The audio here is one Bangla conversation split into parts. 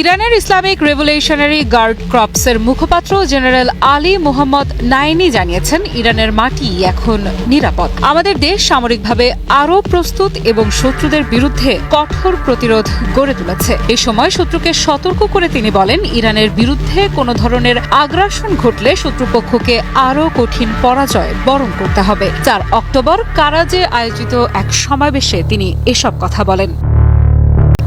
ইরানের ইসলামিক রেভলিউশনারি গার্ড ক্রপসের মুখপাত্র জেনারেল আলী মোহাম্মদ নাইনি জানিয়েছেন, ইরানের মাটি এখন নিরাপদ। আমাদের দেশ সামরিকভাবে আরও প্রস্তুত এবং শত্রুদের বিরুদ্ধে কঠোর প্রতিরোধ গড়ে তুলেছে। এ সময় শত্রুকে সতর্ক করে তিনি বলেন, ইরানের বিরুদ্ধে কোনো ধরনের আগ্রাসন ঘটলে শত্রুপক্ষকে আরও কঠিন পরাজয় বরণ করতে হবে। চার অক্টোবর কারাজে আয়োজিত এক সমাবেশে তিনি এসব কথা বলেন।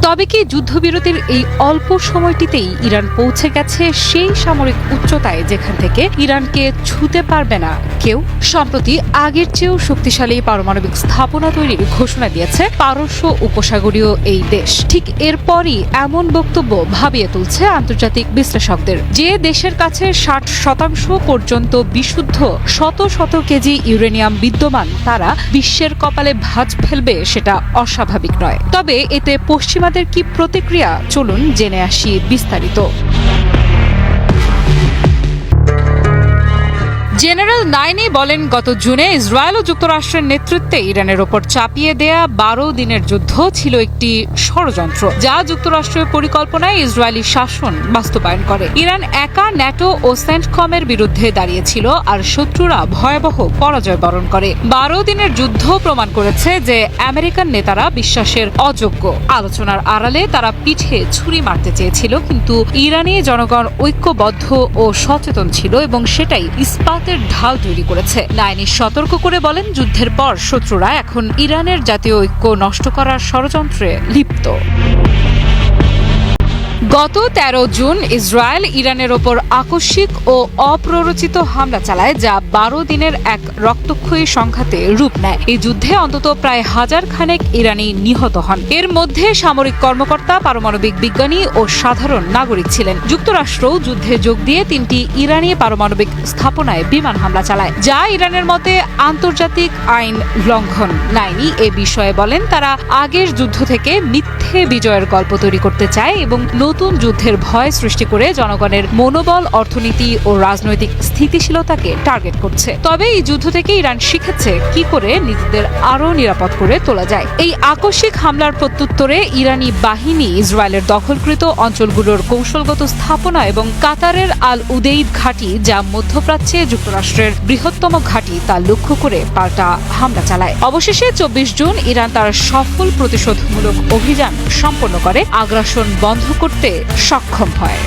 তবে কি যুদ্ধবিরতির এই অল্প সময়টিতেই ইরান পৌঁছে গেছে সেই সামরিক উচ্চতায় যেখান থেকে ইরানকে ছুতে পারবে না কেউ? সম্প্রতি আগের চেয়েও শক্তিশালী পারমাণবিক স্থাপনা তৈরির ঘোষণা দিয়েছে পারস্য উপসাগরীয় এই দেশ। ঠিক এরপরই এমন বক্তব্য ভাবিয়ে তুলছে আন্তর্জাতিক বিশ্লেষকদের যে দেশের কাছে ষাট শতাংশ পর্যন্ত বিশুদ্ধ শত শত কেজি ইউরেনিয়াম বিদ্যমান, তারা বিশ্বের কপালে ভাঁজ ফেলবে সেটা অস্বাভাবিক নয়। তবে এতে পশ্চিমাদের কি প্রতিক্রিয়া? চলুন জেনে আসি বিস্তারিত। জেনারেল নাইনি বলেন, গত জুনে ইসরায়েল ও যুক্তরাষ্ট্রের নেতৃত্বে ইরানের ওপর চাপিয়ে দেয়া বারো দিনের যুদ্ধ ছিল একটি ষড়যন্ত্র, যা যুক্তরাষ্ট্রের পরিকল্পনায় ইসরায়েলি শাসন বাস্তবায়ন করে। ইরান একা ন্যাটো ও সেন্টকমের বিরুদ্ধে দাঁড়িয়েছিল আর শত্রুরা ভয়াবহ পরাজয় বরণ করে। বারো দিনের যুদ্ধ প্রমাণ করেছে যে আমেরিকান নেতারা বিশ্বাসের অযোগ্য। আলোচনার আড়ালে তারা পিঠে ছুরি মারতে চেয়েছিল, কিন্তু ইরানি জনগণ ঐক্যবদ্ধ ও সচেতন ছিল এবং সেটাই ইস্পাতের ঢাল তৈরি করেছে। নাইনি সতর্ক করে বলেন, যুদ্ধের পর শত্রুরা এখন ইরানের জাতীয় ঐক্য নষ্ট করার ষড়যন্ত্রে লিপ্ত। গত ১৩ জুন ইসরায়েল ইরানের ওপর আকস্মিক ও অপ্ররোচিত হামলা চালায়, যা বারো দিনের এক রক্তক্ষয়ী সংঘাতে রূপ নেয়। এই যুদ্ধে অন্তত প্রায় হাজার খানেক ইরানি নিহত হন। এর মধ্যে সামরিক কর্মকর্তা, পারমাণবিক বিজ্ঞানী ও সাধারণ নাগরিক ছিলেন। যুক্তরাষ্ট্রও যুদ্ধে যোগ দিয়ে তিনটি ইরানি পারমাণবিক স্থাপনায় বিমান হামলা চালায়, যা ইরানের মতে আন্তর্জাতিক আইন লঙ্ঘন নাইনি এ বিষয়ে বলেন, তারা আগের যুদ্ধ থেকে মিথ্যে বিজয়ের গল্প তৈরি করতে চায় এবং নতুন যুদ্ধের ভয় সৃষ্টি করে জনগণের মনোবল, অর্থনীতি ও রাজনৈতিক স্থিতিশীলতাকে টার্গেট করছে। তবে এই যুদ্ধ থেকে ইরান শিখেছে কি করে নিজেদের আরও নিরাপদ করে তোলা যায়। এই আকস্মিক হামলার প্রত্যুত্তরে ইরানি বাহিনী ইসরায়েলের দখলকৃত অঞ্চলগুলোর কৌশলগত স্থাপনা এবং কাতারের আল উদেইদ ঘাঁটি, যা মধ্যপ্রাচ্যে যুক্তরাষ্ট্রের বৃহত্তম ঘাঁটি, তা লক্ষ্য করে পাল্টা হামলা চালায়। অবশেষে চব্বিশ জুন ইরান তার সফল প্রতিশোধমূলক অভিযান সম্পন্ন করে। আগ্রাসন বন্ধ করতে সক্ষম হয়